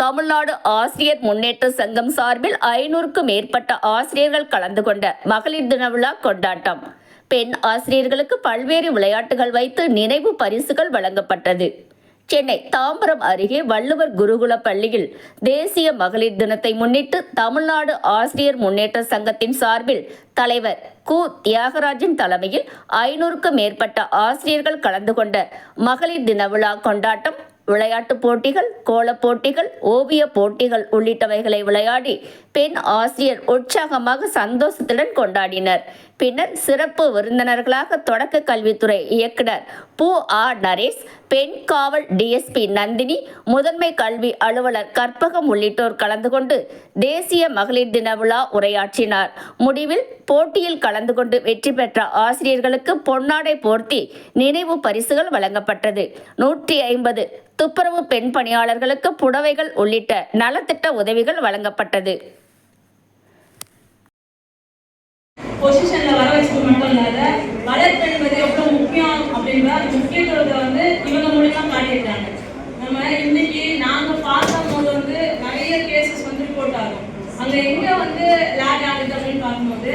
தமிழ்நாடு ஆசிரியர் முன்னேற்ற சங்கம் சார்பில் ஐநூறுக்கும் மேற்பட்ட ஆசிரியர்கள் கலந்து கொண்ட மகளிர் தின விழா கொண்டாட்டம். பெண் ஆசிரியர்களுக்கு பல்வேறு விளையாட்டுகள் வைத்து நினைவு பரிசுகள் வழங்கப்பட்டது. சென்னை தாம்பரம் அருகே வள்ளுவர் குருகுல பள்ளியில் தேசிய மகளிர் தினத்தை முன்னிட்டு தமிழ்நாடு ஆசிரியர் முன்னேற்ற சங்கத்தின் சார்பில் தலைவர் கு. தியாகராஜன் தலைமையில் ஐநூறுக்கும் மேற்பட்ட ஆசிரியர்கள் கலந்து கொண்ட மகளிர் தின விழா கொண்டாட்டம் விளையாட்டுப் போட்டிகள் கோலப் போட்டிகள் ஓவிய போட்டிகள் உள்ளிட்டவைகளை விளையாடி பெண் ஆசிரியர் உற்சாகமாக சந்தோஷத்துடன் கொண்டாடினர். பின்னர் சிறப்பு விருந்தினர்களாக தொடக்க கல்வித்துறை இயக்குனர் பு. ஆ நரேஷ் பெண் காவல் டிஎஸ்பி நந்தினி முதன்மை கல்வி அலுவலர் கற்பகம் உள்ளிட்டோர் கலந்து கொண்டு தேசிய மகளிர் தின விழா உரையாற்றினார். முடிவில் போட்டியில் கலந்து கொண்டு வெற்றி பெற்ற ஆசிரியர்களுக்கு பொன்னாடை போர்த்தி நினைவு பரிசுகள் வழங்கப்பட்டது. நூற்றி ஐம்பது துப்புரவு பெண் பணியாளர்களுக்கு புடவைகள் உள்ளிட்ட நலத்திட்ட உதவிகள் வழங்கப்பட்டது. பொசிஷன்ல வர வச்சது மட்டும் இல்லாத வளர்ப்பு என்பது எவ்வளவு முக்கியம் அப்படின்ற முக்கியத்துவத்தை வந்து இவங்க மூலியமா காட்டியிருக்காங்க. நம்ம இன்னைக்கு நாங்க பார்க்கும் போது வந்து நிறைய கேசஸ் வந்து ரிப்போர்ட் ஆகும் அங்க எங்க வந்து லேக் ஆகுது அப்படின்னு பார்க்கும்போது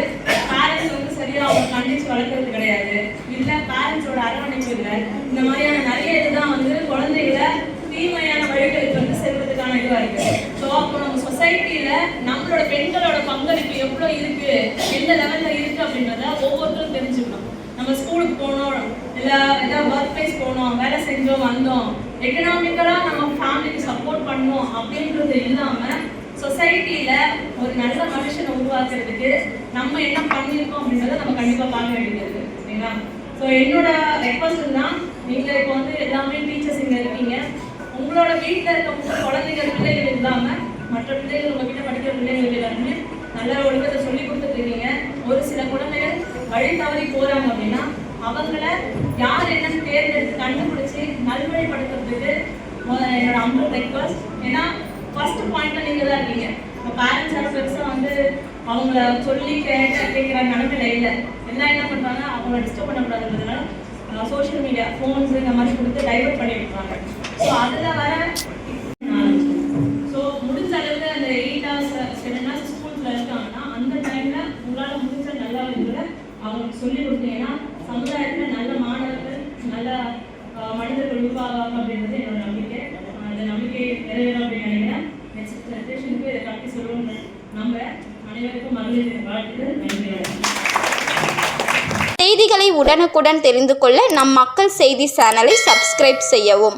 பேரண்ட்ஸ் வந்து சரியா அவங்க கண்டிச்சு வளர்க்கறது கிடையாது. இல்ல பேரண்ட்ஸோட அரவணைப்பு இல்லை இந்த மாதிரியான நிறைய இதுதான் வந்து குழந்தைகளை தீமையான வழிகளுக்கு வந்து செல்வதற்கான இதுவா இருக்கு. ஸோ அப்போ நம்ம சொசைட்டில நம்மளோட பெண்களோட பங்களிப்பு எவ்வளவு இருக்கு? எந்த லெவல்ல இருக்கு அப்படின்றத ஒவ்வொருத்தரும் தெரிஞ்சுக்கணும். நம்ம ஸ்கூலுக்கு போனோம் இல்ல ஏதாவது ஒர்க் பிளேஸ் போனோம் வேலை செஞ்சோம் வந்தோம் எக்கனாமிக்கலா நம்ம ஃபேமிலிக்கு சப்போர்ட் பண்ணோம் அப்படின்றது இல்லாம சொசைட்டியில ஒரு நல்ல மனுஷனை உருவாக்குறதுக்கு நம்ம என்ன பண்ணியிருக்கோம் அப்படின்றத நம்ம கண்டிப்பா பார்க்க வேண்டியது சரிங்களா ஸோ என்னோட ரெக்வஸ்ட் தான் நீங்க இப்போ வந்து எல்லாமே டீச்சர்ஸ் இங்க இருக்கீங்க. உங்களோட வீட்டில் இருக்க குழந்தைங்க குழந்தைகள் பிள்ளைகள் இல்லாம மற்ற பிள்ளைகள் உங்ககிட்ட படிக்கிற பிள்ளைகள் எல்லாருமே நல்ல ஒழுக்கத்தை சொல்லி கொடுத்துருக்கீங்க ஒரு சில குழந்தைகள் வழி தவறி போறாங்க அப்படின்னா அவங்கள யார் என்னன்னு தேர்ந்தெடுத்து கண்டுபிடிச்சி நல்வழிப்படுத்துறதுக்கு என்னோட அம்பு ரெக்வஸ்ட் ஏன்னா ஃபர்ஸ்ட் பாயிண்ட்ல நீங்க தான் இருக்கீங்க. இப்போ பேரண்ட்ஸ் யாரும் பெருசா வந்து அவங்கள சொல்லி கேட்க கேட்குற நிலைமையில இல்லை. எல்லாம் என்ன பண்றாங்க? அவங்கள டிஸ்டர்ப் பண்ணக்கூடாதுன்றதுனால சோஷியல் மீடியா ஃபோன்ஸ் இந்த மாதிரி கொடுத்து டைவர்ட் பண்ணி விட்டுறாங்க ஸோ அதில் வர ஸோ முடிஞ்ச அளவுக்கு அந்த எயிட் ஹவர்ஸ் செவன் ஹவர்ஸ் ஸ்கூல்ஸில் இருக்காங்கன்னா அந்த டைமில் உங்களால் முடிஞ்ச நல்லா இருந்ததை அவங்களுக்கு சொல்லி கொடுத்தீங்கன்னா அனைவருக்கும் மகளிர் வாழ்த்துக்கள் நன்றி செய்திகளை உடனுக்குடன் தெரிந்து கொள்ள நம் மக்கள் செய்தி சேனலை சப்ஸ்கிரைப் செய்யவும்.